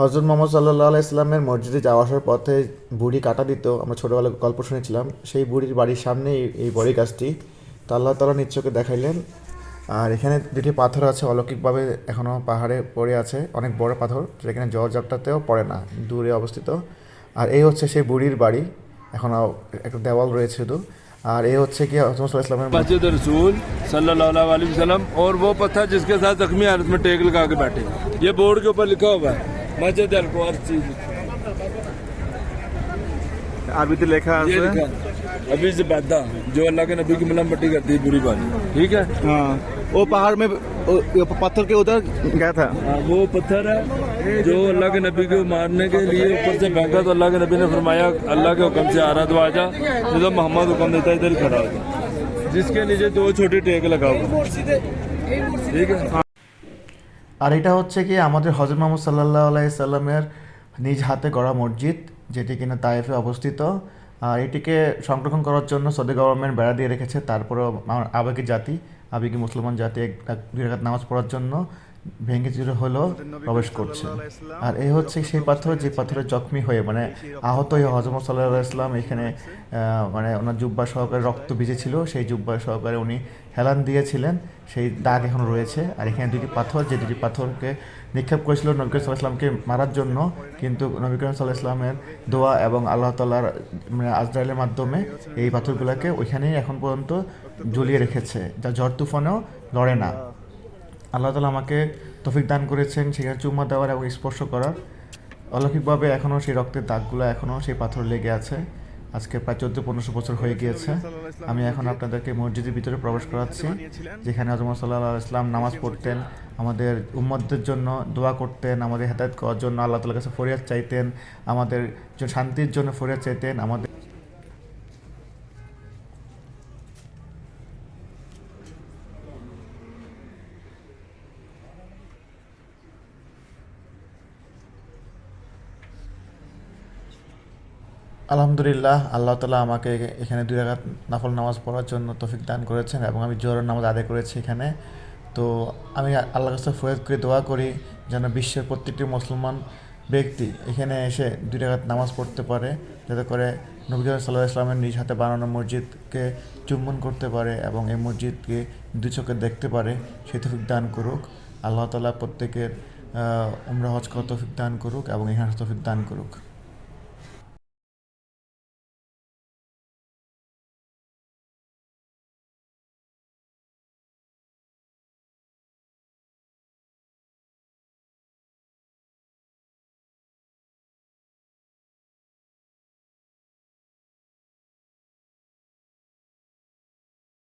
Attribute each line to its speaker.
Speaker 1: হজরত মোহাম্মদ সাল্লাহ ইসলামের মসজিদে যাওয়া আসার পথে বুড়ি কাটা দিত আমরা ছোটোবেলায় গল্প শুনেছিলাম সেই বুড়ির বাড়ির সামনে এই- এই বড়ি গাছটি তো আল্লাহ তালা নিচ্চকে দেখাইলেন আর এখানে দুটি পাথর আছে অলৌকিকভাবে এখনও পাহাড়ে পড়ে আছে অনেক বড় পাথর যেখানে জ্বর জাপটাতেও পড়ে না দূরে অবস্থিত আর এই হচ্ছে সেই বুড়ির বাড়ি এখনও একটা দেওয়াল রয়েছে শুধু আর এই হচ্ছে কি হজরত সাল্লাহ ইসলামের
Speaker 2: मस्जिद रसूल सल्लल्लाहु अलैहि वसल्लम और वो पत्थर जिसके साथ जख्मी हालत में टेक लगा के बैठे ये बोर्ड के ऊपर लिखा हुआ है मस्जिद अल हर चीज
Speaker 3: আরবিতে লেখা
Speaker 2: ये
Speaker 3: আছে
Speaker 2: लिखा है। अभी से बादा जो अल्लाह के नबी की मलम पट्टी करती है बुरी बात ठीक है
Speaker 3: हाँ वो पहाड़ में वो- वो पत्थर के उधर गया था
Speaker 2: हाँ, वो पत्थर है जो अल्लाह के नबी को मारने के लिए ऊपर से फेंका तो अल्लाह के नबी ने फरमाया अल्लाह के हुक्म से आ रहा तो आजा नहीं तो मोहम्मद हुक्म देता है, इधर खड़ा हो जा। जिसके नीचे दो छोटे टेक लगा हुआ ठीक है
Speaker 1: আর এটা হচ্ছে কি আমাদের হজরত মোহাম্মদ সাল্লাহ আলাইসাল্লামের নিজ হাতে গড়া মসজিদ, যেটি কিনা তাইফে অবস্থিত। আর এটিকে সংরক্ষণ করার জন্য সৌদি গভর্নমেন্ট বেড়া দিয়ে রেখেছে। তারপরেও আবেগী জাতি, আবেগী মুসলমান জাতি এক নামাজ পড়ার জন্য। ভেঙে চুরে হলেও প্রবেশ করছে। আর এই হচ্ছে সেই পাথর, যে পাথরে জখমি হয়ে মানে আহত হয়ে হজরত সাল্লাহ ইসলাম এখানে মানে ওনার জুব্বা সহকারে রক্ত ভিজেছিল। সেই জুব্বা সহকারে উনি হেলান দিয়েছিলেন। সেই দাগ এখন রয়েছে। আর এখানে দুটি পাথর, যে দুটি পাথরকে নিক্ষেপ করেছিল নবী করিম সাল্লাহ ইসলামকে মারার জন্য। কিন্তু নবী করিম সাল্লাহ ইসলামের দোয়া এবং আল্লাহ মানে আজরাইলের মাধ্যমে এই পাথরগুলোকে ওইখানেই এখন পর্যন্ত ঝুলিয়ে রেখেছে। যা ঝড় তুফানেও লড়ে না। আল্লাহ তালা আমাকে তফিক দান করেছেন সেখানে চুম্মা দেওয়ার এবং স্পর্শ করার। অলৌকিকভাবে এখনও সেই রক্তের দাগগুলো এখনও সেই পাথর লেগে আছে। আজকে প্রায় চোদ্দ পনেরোশো বছর হয়ে গিয়েছে। আমি এখন আপনাদেরকে মসজিদের ভিতরে প্রবেশ করাচ্ছি, যেখানে হজরত সাল্লাহ ইসলাম নামাজ পড়তেন, আমাদের উম্মতদের জন্য দোয়া করতেন, আমাদের হেদায়ত করার জন্য আল্লাহ তালার কাছে ফরিয়াদ চাইতেন, আমাদের শান্তির জন্য ফরিয়াদ চাইতেন, আমাদের আলহামদুলিল্লাহ, আল্লাহ তালা আমাকে এখানে দুই রাকাত নাফল নামাজ পড়ার জন্য তফিক দান করেছেন এবং আমি জোহরের নামাজ আদায় করেছি এখানে। তো আমি আল্লাহ কাছে ফরিয়াদ করে দোয়া করি যেন বিশ্বের প্রত্যেকটি মুসলমান ব্যক্তি এখানে এসে দুই রাকাত নামাজ পড়তে পারে, যাতে করে নবী সাল্লাহ ইসলামের নিজ হাতে বানানো মসজিদকে চুম্বন করতে পারে এবং এই মসজিদকে দু চোখে দেখতে পারে, সে তফিক দান করুক। আল্লাহ তালা প্রত্যেকের উমরা হজ তৌফিক দান করুক এবং এখানে তৌফিক দান করুক।